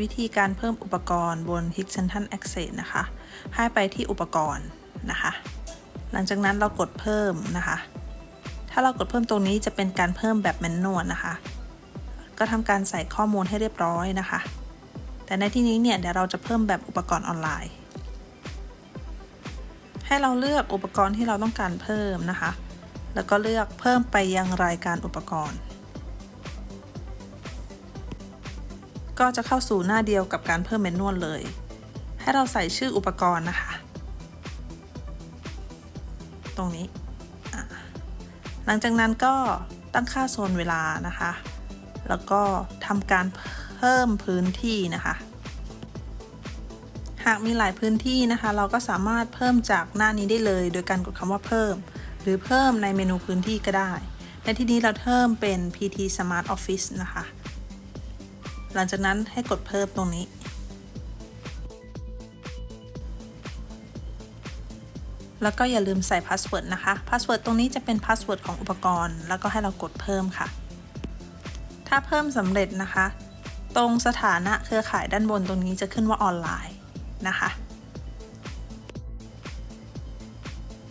วิธีการเพิ่มอุปกรณ์บน h i g c e n t o n Access นะคะ ให้ไปที่อุปกรณ์นะคะ หลังจากนั้นเรากดเพิ่มนะคะ ถ้าเรากดเพิ่มตรงนี้จะเป็นการเพิ่มแบบแมนนวลนะคะ ก็ทำการใส่ข้อมูลให้เรียบร้อยนะคะ แต่ในที่นี้เนี่ยเดี๋ยวเราจะเพิ่มแบบอุปกรณ์ออนไลน์ ให้เราเลือกอุปกรณ์ที่เราต้องการเพิ่มนะคะ แล้วก็เลือกเพิ่มไปยังรายการอุปกรณ์ ก็จะเข้าสู่หน้าเดียวกับการเพิ่มเมนนวลเลย ให้เราใส่ชื่ออุปกรณ์นะคะ ตรงนี้ หลังจากนั้นก็ตั้งค่าโซนเวลานะคะ แล้วก็ทำการเพิ่มพื้นที่นะคะ หากมีหลายพื้นที่นะคะ เราก็สามารถเพิ่มจากหน้านี้ได้เลย โดยการกดคำว่าเพิ่ม หรือเพิ่มในเมนูพื้นที่ก็ได้ ในที่นี้เราเพิ่มเป็น PT Smart Office นะคะ หลังจากนั้นให้กดเพิ่มตรงนี้ แล้วก็อย่าลืมใส่พาสเวิร์ดนะคะ พาสเวิร์ดตรงนี้จะเป็นพาสเวิร์ดของอุปกรณ์ แล้วก็ให้เรากดเพิ่มค่ะ ถ้าเพิ่มสำเร็จนะคะ ตรงสถานะเครือข่ายด้านบนตรงนี้จะขึ้นว่าออนไลน์นะคะ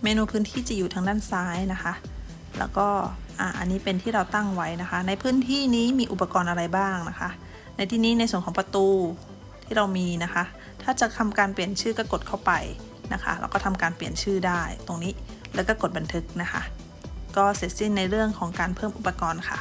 เมนูพื้นที่จะอยู่ทางด้านซ้ายนะคะ แล้วก็อะอันนี้เป็นที่เราตั้งไว้นะคะ ในพื้นที่นี้มีอุปกรณ์อะไรบ้างนะคะ ในที่นี้ในส่วนของประตูที่เรามีนะคะ ถ้าจะทำการเปลี่ยนชื่อก็กดเข้าไปนะคะแล้วก็ทำการเปลี่ยนชื่อได้ตรงนี้แล้วก็กดบันทึกนะคะ ก็เสร็จสิ้นในเรื่องของการเพิ่มอุปกรณ์ค่ะ